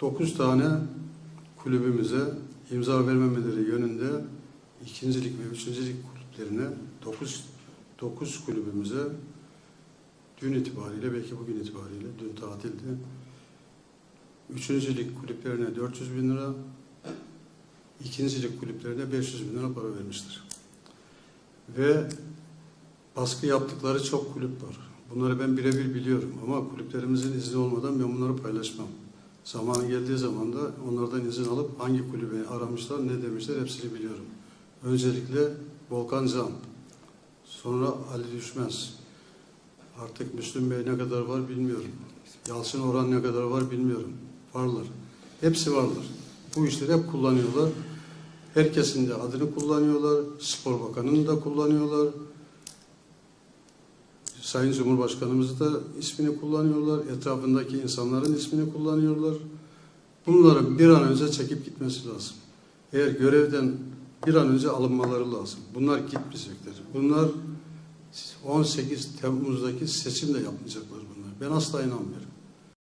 9 tane kulübümüze imza vermemeleri yönünde ikincilik ve üçüncülük kulüplerine 9 9 kulübümüze dün itibariyle belki bugün itibariyle dün tatildi. Üçüncülük kulüplerine 400 bin lira, ikincilik kulüplerine 500 bin lira para vermiştir. Ve baskı yaptıkları çok kulüp var. Bunları ben birebir biliyorum ama kulüplerimizin izni olmadan ben bunları paylaşmam. Zamanı geldiği zaman da onlardan izin alıp hangi kulübe aramışlar, ne demişler hepsini biliyorum. Öncelikle Volkan Can, sonra Ali Düşmez, artık Müslüm Bey ne kadar var bilmiyorum. Yalçın Orhan ne kadar var bilmiyorum. Varlar. Hepsi varlar. Bu işleri hep kullanıyorlar. Herkesin de adını kullanıyorlar. Spor Bakanı'nı da kullanıyorlar. Sayın Cumhurbaşkanımız da ismini kullanıyorlar. Etrafındaki insanların ismini kullanıyorlar. Bunların bir an önce çekip gitmesi lazım. Eğer görevden bir an önce alınmaları lazım. Bunlar gitmeyecekler. Bunlar 18 Temmuz'daki seçimde yapmayacaklar bunlar. Ben asla inanmıyorum.